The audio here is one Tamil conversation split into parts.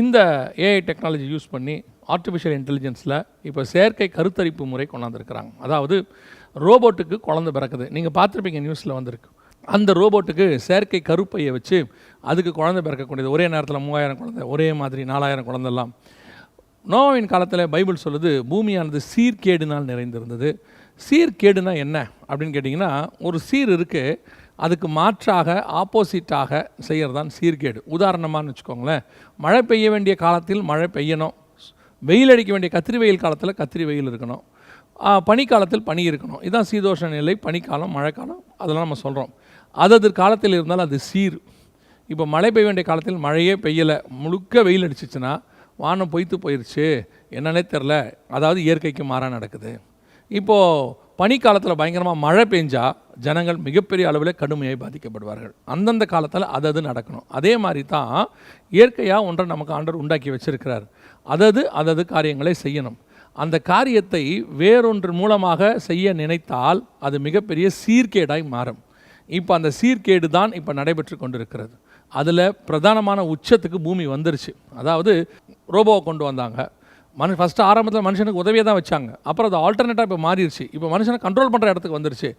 இந்த ஏஐ டெக்னாலஜி யூஸ் பண்ணி ஆர்டிஃபிஷியல் இன்டெலிஜென்ஸில் இப்போ செயற்கை கருத்தரிப்பு முறை கொண்டாந்துருக்குறாங்க. அதாவது ரோபோட்டுக்கு குழந்தை பிறக்குது. நீங்கள் பார்த்துருப்பீங்க நியூஸில் வந்திருக்கு. அந்த ரோபோட்டுக்கு செயற்கை கருப்பையை வச்சு அதுக்கு குழந்தை பிறக்கக்கூடியது. ஒரே நேரத்தில் மூவாயிரம் குழந்தை ஒரே மாதிரி நாலாயிரம் குழந்தெல்லாம் நோவின் காலத்தில் பைபிள் சொல்லுது பூமியானது சீர்கேடுனால் நிறைந்திருந்தது. சீர்கேடுனா என்ன அப்படின்னு கேட்டிங்கன்னா ஒரு சீர் இருக்குது அதுக்கு மாற்றாக ஆப்போசிட்டாக செய்கிறது தான் சீர்கேடு. உதாரணமான்னு வச்சுக்கோங்களேன். மழை பெய்ய வேண்டிய காலத்தில் மழை பெய்யணும். வெயில் அடிக்க வேண்டிய கத்திரி வெயில் காலத்தில் கத்திரி வெயில் இருக்கணும். பனிக்காலத்தில் பனி இருக்கணும். இதுதான் சீதோஷ நிலை பனிக்காலம் மழைக்காலம். அதெல்லாம் நம்ம சொல்கிறோம் அதது காலத்தில் இருந்தால் அது சீர். இப்போ மழை பெய்ய வேண்டிய காலத்தில் மழையே பெய்யலை. முழுக்க வெயில் அடிச்சிச்சுன்னா வானம் பொய்த்து போயிடுச்சு என்னன்னே தெரில அதாவது இயற்கைக்கு மாறாக நடக்குது. இப்போது பனிக்காலத்தில் பயங்கரமாக மழை பெஞ்சா ஜனங்கள் மிகப்பெரிய அளவில் கடுமையாக பாதிக்கப்படுவார்கள். அந்தந்த காலத்தில் அது அது நடக்கணும். அதே மாதிரி தான் இயற்கையாக ஒன்றை நமக்கு ஆண்டர் உண்டாக்கி வச்சிருக்கிறார். அதது அதது காரியங்களை செய்யணும். அந்த காரியத்தை வேறொன்று மூலமாக செய்ய நினைத்தால் அது மிகப்பெரிய சீர்கேடாய் மாறும். இப்போ அந்த சீர்கேடு தான் இப்போ நடைபெற்று கொண்டிருக்கிறது. அதில் பிரதானமான உச்சத்துக்கு பூமி வந்துருச்சு. அதாவது ரோபோவை கொண்டு வந்தாங்க. மனு ஃபஸ்ட்டு ஆரம்பத்தில் மனுஷனுக்கு உதவியை தான் வச்சாங்க. அப்புறம் அது ஆல்டர்னேட்டாக இப்போ மாறிடுச்சு இப்போ மனுஷனை கண்ட்ரோல் பண்ணுற இடத்துக்கு வந்துருச்சு.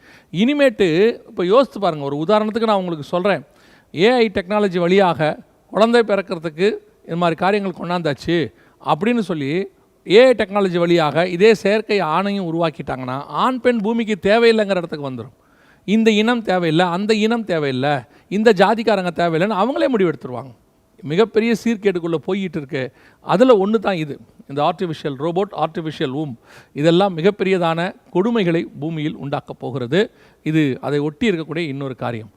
இனிமேட்டு இப்போ யோசித்து பாருங்கள் ஒரு உதாரணத்துக்கு நான் உங்களுக்கு சொல்கிறேன் ஏஐ டெக்னாலஜி வழியாக குழந்தை பிறக்கிறதுக்கு இது மாதிரி காரியங்கள் கொண்டாந்தாச்சு அப்படின்னு சொல்லி ஏஐ டெக்னாலஜி வழியாக இதே செயற்கை ஆணையும் உருவாக்கிட்டாங்கன்னா ஆண் பெண் பூமிக்கு தேவையில்லைங்கிற இடத்துக்கு வந்துடும் இந்த இனம் தேவையில்லை அந்த இனம் தேவையில்லை இந்த ஜாதிக்காரங்க தேவையில்லைன்னு அவங்களே முடிவெடுத்துருவாங்க. மிகப்பெரிய சீர்கேடுக்குள்ளே போயிட்டு இருக்கு அதில் ஒன்று தான் இது. இந்த ஆர்டிஃபிஷியல் ரோபோட் ஆர்டிஃபிஷியல் ஊம் இதெல்லாம் மிகப்பெரியதான கொடுமைகளை பூமியில் உண்டாக்கப் போகிறது. இது அதை ஒட்டி இருக்கக்கூடிய இன்னொரு காரியம்.